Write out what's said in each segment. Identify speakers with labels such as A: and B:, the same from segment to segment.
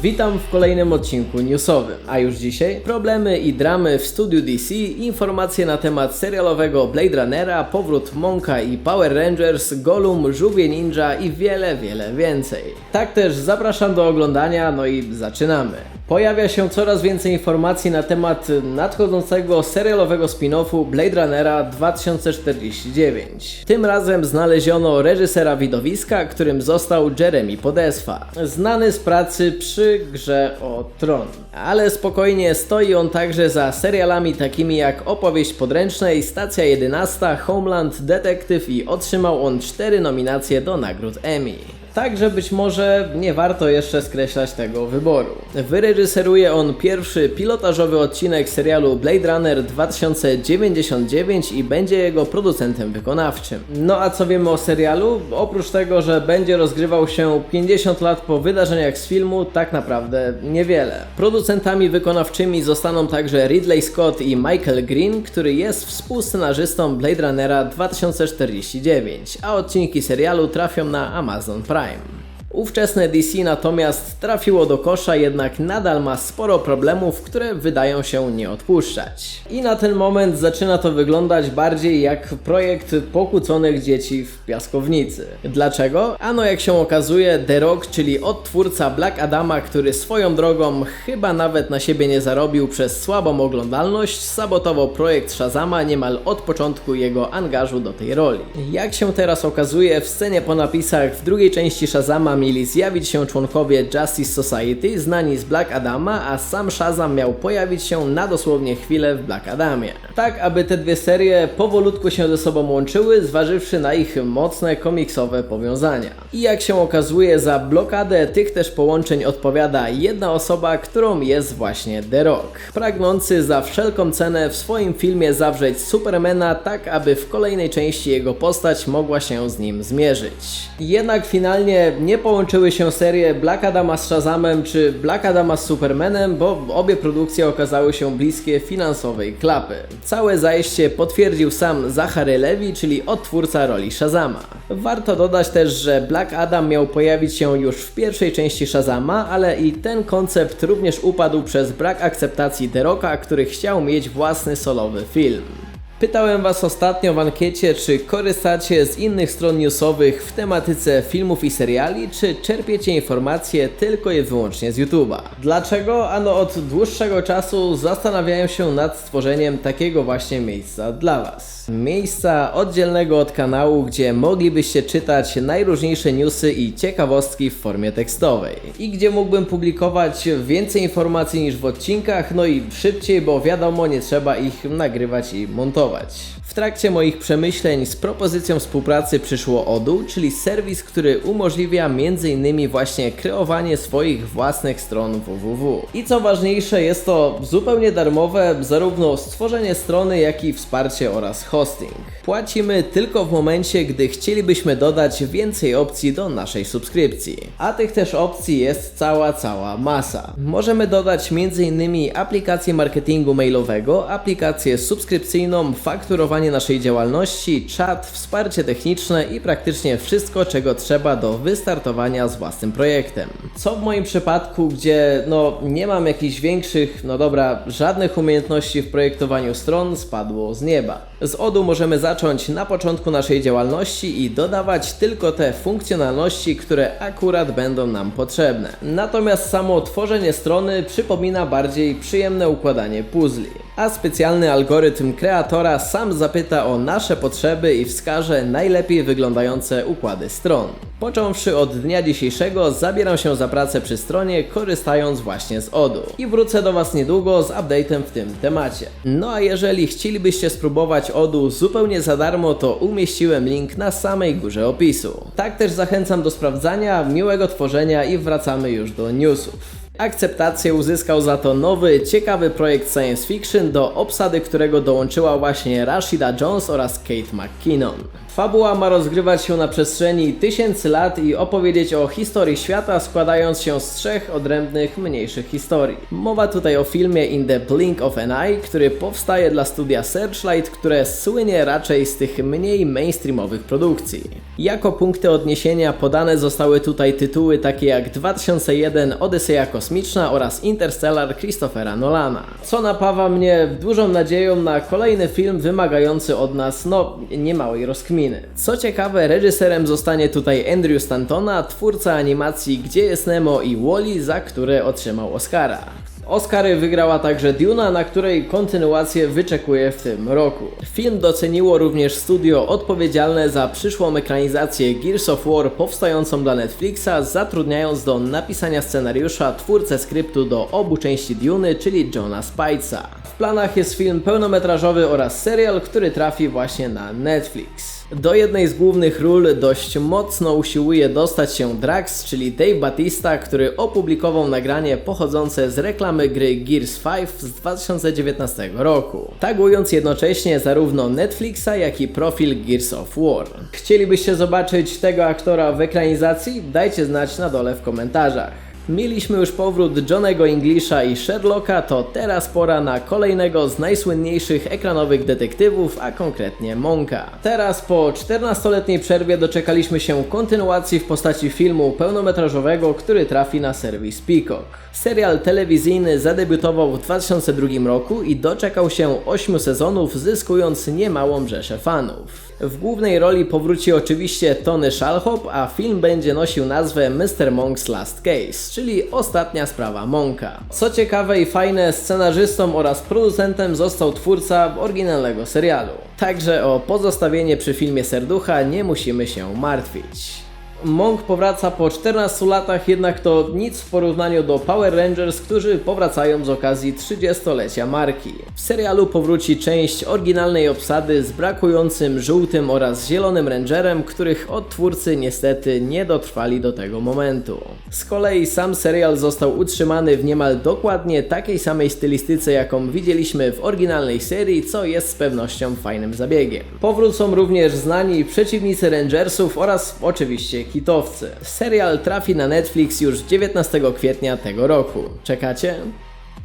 A: Witam w kolejnym odcinku newsowym, a już dzisiaj problemy i dramy w studiu DC, informacje na temat serialowego Blade Runnera, powrót Monka i Power Rangers, Gollum, Żółwie Ninja i wiele, wiele więcej. Tak też zapraszam do oglądania, no i zaczynamy. Pojawia się coraz więcej informacji na temat nadchodzącego serialowego spin-offu Blade Runnera 2049. Tym razem znaleziono reżysera widowiska, którym został Jeremy Podeswa, znany z pracy przy grze o Tron. Ale spokojnie stoi on także za serialami takimi jak Opowieść Podręcznej, Stacja 11, Homeland, Detective i otrzymał on cztery nominacje do nagród Emmy. Także być może nie warto jeszcze skreślać tego wyboru. Wyreżyseruje on pierwszy pilotażowy odcinek serialu Blade Runner 2099 i będzie jego producentem wykonawczym. No a co wiemy o serialu? Oprócz tego, że będzie rozgrywał się 50 lat po wydarzeniach z filmu, tak naprawdę niewiele. Producentami wykonawczymi zostaną także Ridley Scott i Michael Green, który jest współscenarzystą Blade Runnera 2049, a odcinki serialu trafią na Amazon Prime. Time. Ówczesne DC natomiast trafiło do kosza, jednak nadal ma sporo problemów, które wydają się nie odpuszczać. I na ten moment zaczyna to wyglądać bardziej jak projekt pokłóconych dzieci w piaskownicy. Dlaczego? Ano jak się okazuje, The Rock, czyli odtwórca Black Adama, który swoją drogą chyba nawet na siebie nie zarobił przez słabą oglądalność, sabotował projekt Shazama niemal od początku jego angażu do tej roli. Jak się teraz okazuje, w scenie po napisach w drugiej części Shazama mieli zjawić się członkowie Justice Society znani z Black Adama, a sam Shazam miał pojawić się na dosłownie chwilę w Black Adamie. Tak, aby te dwie serie powolutku się ze sobą łączyły, zważywszy na ich mocne komiksowe powiązania. I jak się okazuje, za blokadę tych też połączeń odpowiada jedna osoba, którą jest właśnie The Rock. Pragnący za wszelką cenę w swoim filmie zawrzeć Supermana tak, aby w kolejnej części jego postać mogła się z nim zmierzyć. Jednak finalnie nie połączyły się serie Black Adama z Shazamem czy Black Adama z Supermanem, bo obie produkcje okazały się bliskie finansowej klapy. Całe zajście potwierdził sam Zachary Levi, czyli odtwórca roli Shazama. Warto dodać też, że Black Adam miał pojawić się już w pierwszej części Shazama, ale i ten koncept również upadł przez brak akceptacji The Rocka, który chciał mieć własny solowy film. Pytałem Was ostatnio w ankiecie, czy korzystacie z innych stron newsowych w tematyce filmów i seriali, czy czerpiecie informacje tylko i wyłącznie z YouTube'a. Dlaczego? Ano od dłuższego czasu zastanawiałem się nad stworzeniem takiego właśnie miejsca dla Was. Miejsca oddzielnego od kanału, gdzie moglibyście czytać najróżniejsze newsy i ciekawostki w formie tekstowej. I gdzie mógłbym publikować więcej informacji niż w odcinkach, no i szybciej, bo wiadomo, nie trzeba ich nagrywać i montować. W trakcie moich przemyśleń z propozycją współpracy przyszło Odu, czyli serwis, który umożliwia m.in. właśnie kreowanie swoich własnych stron www. I co ważniejsze, jest to zupełnie darmowe, zarówno stworzenie strony, jak i wsparcie oraz hosting. Płacimy tylko w momencie, gdy chcielibyśmy dodać więcej opcji do naszej subskrypcji. A tych też opcji jest cała, cała masa. Możemy dodać m.in. aplikację marketingu mailowego, aplikację subskrypcyjną, fakturowanie naszej działalności, czat, wsparcie techniczne i praktycznie wszystko, czego trzeba do wystartowania z własnym projektem. Co w moim przypadku, gdzie no nie mam jakichś większych, no dobra, żadnych umiejętności w projektowaniu stron spadło z nieba. Z ODU możemy zacząć na początku naszej działalności i dodawać tylko te funkcjonalności, które akurat będą nam potrzebne. Natomiast samo tworzenie strony przypomina bardziej przyjemne układanie puzli. A specjalny algorytm kreatora sam zapyta o nasze potrzeby i wskaże najlepiej wyglądające układy stron. Począwszy od dnia dzisiejszego zabieram się za pracę przy stronie korzystając właśnie z ODU. I wrócę do Was niedługo z update'em w tym temacie. No a jeżeli chcielibyście spróbować ODU zupełnie za darmo, to umieściłem link na samej górze opisu. Tak też zachęcam do sprawdzania, miłego tworzenia i wracamy już do newsów. Akceptację uzyskał za to nowy, ciekawy projekt science fiction, do obsady którego dołączyła właśnie Rashida Jones oraz Kate McKinnon. Fabuła ma rozgrywać się na przestrzeni tysięcy lat i opowiedzieć o historii świata składając się z trzech odrębnych, mniejszych historii. Mowa tutaj o filmie In the Blink of an Eye, który powstaje dla studia Searchlight, które słynie raczej z tych mniej mainstreamowych produkcji. Jako punkty odniesienia podane zostały tutaj tytuły takie jak 2001 Odyseja Kosmiczna oraz Interstellar Christophera Nolana. Co napawa mnie dużą nadzieją na kolejny film wymagający od nas, no, niemałej rozkminy. Co ciekawe, reżyserem zostanie tutaj Andrew Stantona, twórca animacji Gdzie jest Nemo i Wally, za które otrzymał Oscara. Oscary wygrała także Duna, na której kontynuację wyczekuje w tym roku. Film doceniło również studio odpowiedzialne za przyszłą ekranizację Gears of War powstającą dla Netflixa, zatrudniając do napisania scenariusza twórcę skryptu do obu części Duny, czyli Johna Spitesa. W planach jest film pełnometrażowy oraz serial, który trafi właśnie na Netflix. Do jednej z głównych ról dość mocno usiłuje dostać się Drax, czyli Dave Batista, który opublikował nagranie pochodzące z reklamy gry Gears 5 z 2019 roku, tagując jednocześnie zarówno Netflixa, jak i profil Gears of War. Chcielibyście zobaczyć tego aktora w ekranizacji? Dajcie znać na dole w komentarzach. Mieliśmy już powrót Johnego Englisha i Sherlocka, to teraz pora na kolejnego z najsłynniejszych ekranowych detektywów, a konkretnie Monka. Teraz po 14-letniej przerwie doczekaliśmy się kontynuacji w postaci filmu pełnometrażowego, który trafi na serwis Peacock. Serial telewizyjny zadebiutował w 2002 roku i doczekał się 8 sezonów, zyskując niemałą rzeszę fanów. W głównej roli powróci oczywiście Tony Shalhoub, a film będzie nosił nazwę Mr. Monk's Last Case, czyli ostatnia sprawa Monka. Co ciekawe i fajne, scenarzystą oraz producentem został twórca oryginalnego serialu. Także o pozostawienie przy filmie serducha nie musimy się martwić. Monk powraca po 14 latach, jednak to nic w porównaniu do Power Rangers, którzy powracają z okazji 30-lecia marki. W serialu powróci część oryginalnej obsady z brakującym żółtym oraz zielonym rangerem, których odtwórcy niestety nie dotrwali do tego momentu. Z kolei sam serial został utrzymany w niemal dokładnie takiej samej stylistyce, jaką widzieliśmy w oryginalnej serii, co jest z pewnością fajnym zabiegiem. Powrócą również znani przeciwnicy Rangersów oraz oczywiście hitowcy. Serial trafi na Netflix już 19 kwietnia tego roku. Czekacie?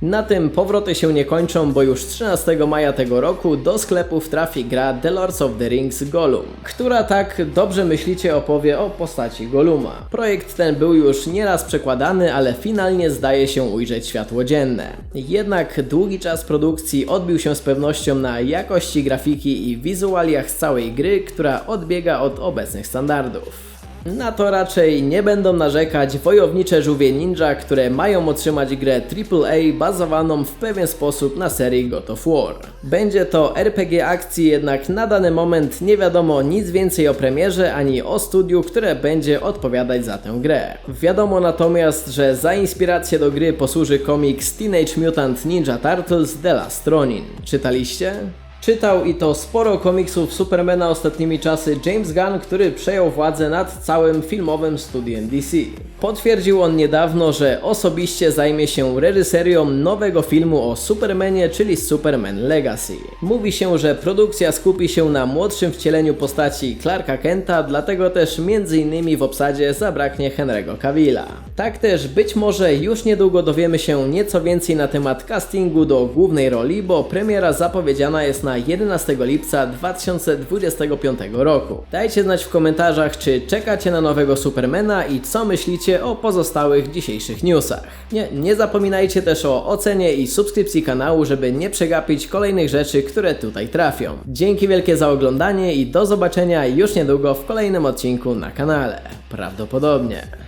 A: Na tym powroty się nie kończą, bo już 13 maja tego roku do sklepów trafi gra The Lords of the Rings Gollum, która tak dobrze myślicie opowie o postaci Golluma. Projekt ten był już nieraz przekładany, ale finalnie zdaje się ujrzeć światło dzienne. Jednak długi czas produkcji odbił się z pewnością na jakości grafiki i wizualiach z całej gry, która odbiega od obecnych standardów. Na to raczej nie będą narzekać wojownicze żółwie ninja, które mają otrzymać grę AAA bazowaną w pewien sposób na serii God of War. Będzie to RPG akcji, jednak na dany moment nie wiadomo nic więcej o premierze ani o studiu, które będzie odpowiadać za tę grę. Wiadomo natomiast, że za inspirację do gry posłuży komiks Teenage Mutant Ninja Turtles The Last Ronin. Czytaliście? Czytał i to sporo komiksów Supermana ostatnimi czasy James Gunn, który przejął władzę nad całym filmowym studiem DC. Potwierdził on niedawno, że osobiście zajmie się reżyserią nowego filmu o Supermanie, czyli Superman Legacy. Mówi się, że produkcja skupi się na młodszym wcieleniu postaci Clarka Kenta, dlatego też m.in. w obsadzie zabraknie Henry'ego Cavilla. Tak też być może już niedługo dowiemy się nieco więcej na temat castingu do głównej roli, bo premiera zapowiedziana jest na 11 lipca 2025 roku. Dajcie znać w komentarzach, czy czekacie na nowego Supermana i co myślicie o pozostałych dzisiejszych newsach. Nie, nie zapominajcie też o ocenie i subskrypcji kanału, żeby nie przegapić kolejnych rzeczy, które tutaj trafią. Dzięki wielkie za oglądanie i do zobaczenia już niedługo w kolejnym odcinku na kanale. Prawdopodobnie.